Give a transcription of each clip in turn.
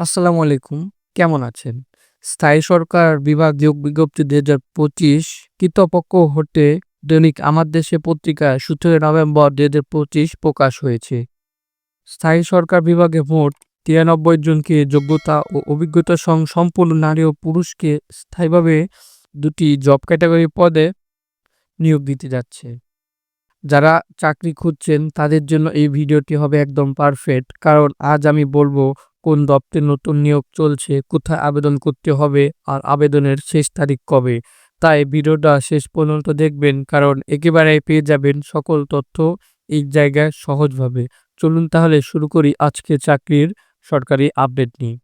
আসসালামু আলাইকুম। কেমন আছেন? স্থায়ী সরকার বিভাগ নিয়োগ বিজ্ঞপ্তি দুই হাজার পঁচিশ কৃতপক্ষ হতে দৈনিক আমার দেশে পত্রিকা সতেরো নভেম্বর দুই হাজার পঁচিশ প্রকাশ হয়েছে। স্থায়ী সরকার বিভাগে মোট তিরানব্বই জনকে যোগ্যতা ও অভিজ্ঞতা সং সম্পূর্ণ নারী ও পুরুষকে স্থায়ীভাবে দুটি জব ক্যাটাগরি পদে নিয়োগ দিতে যাচ্ছে। যারা চাকরি খুঁজছেন তাদের জন্য এই ভিডিওটি হবে একদম পারফেক্ট। কারণ আজ আমি বলব কোন দপ্তরে নতুন নিয়োগ চলছে, কোথায় আবেদন করতে হবে আর আবেদনের শেষ তারিখ কবে। তাই ভিডিওটা শেষ পর্যন্ত দেখবেন কারণ একেবারে পেয়ে যাবেন সকল তথ্য এই জায়গায় সহজভাবে। চলুন তাহলে শুরু করি আজকে চাকরির সরকারি আপডেট নিয়ে।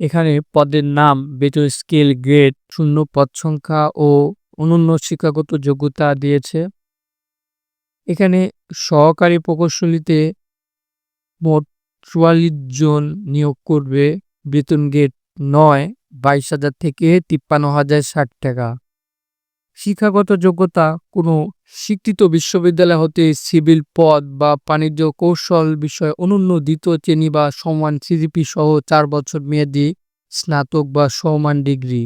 এখানে পদের নাম, বেতন স্কেল, গ্রেড, শূন্য পদ সংখ্যা ও অনন্য শিক্ষাগত যোগ্যতা দিয়েছে। এখানে সহকারী প্রকৌশলীতে মোট চুয়াল্লিশ জন নিয়োগ করবে। বেতন গেট নয়, বাইশ হাজার থেকে তিপ্পান্ন হাজার ষাট টাকা। শিক্ষাগত যোগ্যতা, কোনো স্বীকৃত বিশ্ববিদ্যালয় হতে সিভিল পদ বা বাণিজ্য কৌশল বিষয়ে অনন্য দ্বিতীয় শ্রেণি বা সমান সিজিপি সহ চার বছর মেয়াদি, স্নাতক বা সমান ডিগ্রি।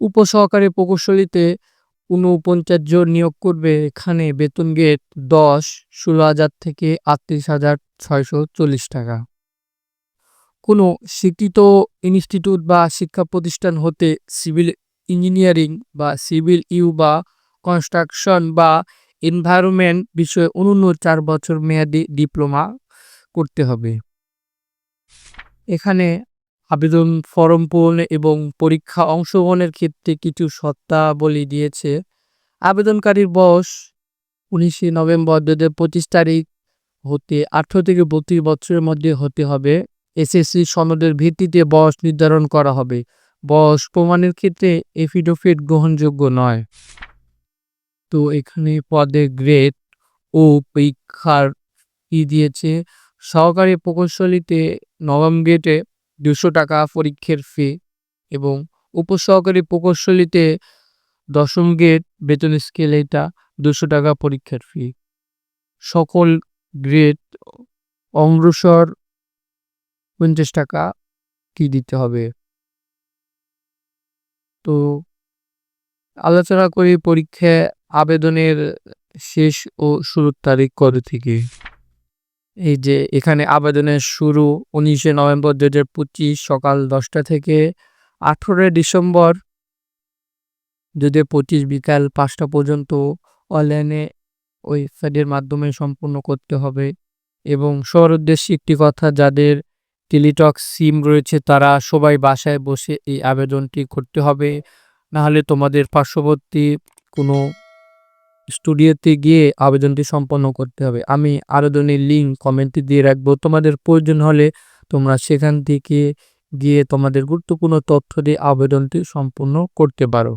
উপসহকারী প্রকৌশলীতে ঊনপঞ্চাশ জন নিয়োগ করবে। এখানে বেতন গেট দশ, ষোলো হাজার থেকে আটত্রিশ হাজার ছয়শো চল্লিশ টাকা। কোনো স্বীকৃত ইনস্টিটিউট বা শিক্ষা প্রতিষ্ঠান হতে সিভিল ইঞ্জিনিয়ারিং বা সিভিল ইউ বা কনস্ট্রাকশন বা এনভায়রনমেন্ট বিষয়ে অনন্য চার বছর মেয়াদি ডিপ্লোমা করতে হবে। এখানে আবেদন ফরম পূরণ এবং পরীক্ষা অংশগ্রহণের ক্ষেত্রে কিছু শর্তাবলী দিয়েছে। আবেদনকারীর বয়স উনিশে নভেম্বর দু হাজার পঁচিশ তারিখ হতে আঠারো থেকে বত্রিশ বছরের মধ্যে হতে হবে। এসএসসি সনদের ভিত্তিতে বয়স নির্ধারণ করা হবে। বয়স প্রমাণের ক্ষেত্রে এফিডোফিট গ্রহণযোগ্য নয়। তো এখানে পদে গ্রেড ও পরীক্ষার ই দিয়েছে। সহকারী প্রকৌশলীতে নবম গেটে দুশো টাকা পরীক্ষার ফি এবং উপসহকারী প্রকৌশলীতে দশম গ্রেড বেতন স্কেল এটা দুশো টাকা পরীক্ষার ফি সকল গ্রেড অগ্রসর পঞ্চাশ টাকা কি দিতে হবে? তো আলোচনা করি পরীক্ষায় আবেদনের শেষ ও শুরুর তারিখ কবে থেকে? এই যে এখানে আবেদনের শুরু উনিশে নভেম্বর দু হাজার পঁচিশ সকাল দশটা থেকে আঠেরোই ডিসেম্বর দু হাজার পঁচিশ বিকাল পাঁচটা পর্যন্ত অনলাইনে ওয়েবসাইটের মাধ্যমে সম্পূর্ণ করতে হবে। এবং সবার উদ্দেশ্যে একটি কথা, যাদের টেলিটক সিম রয়েছে তারা সবাই বাসায় বসে এই আবেদনটি করতে হবে। নাহলে তোমাদের পার্শ্ববর্তী কোনো স্টুডিওতে গিয়ে আবেদনটি সম্পন্ন করতে হবে। আমি আবেদনের লিঙ্ক কমেন্টে দিয়ে রাখব। তোমাদের প্রয়োজন হলে তোমরা সেখান থেকে গিয়ে তোমাদের গুরুত্বপূর্ণ তথ্য দিয়ে আবেদনটি সম্পন্ন করতে পারো।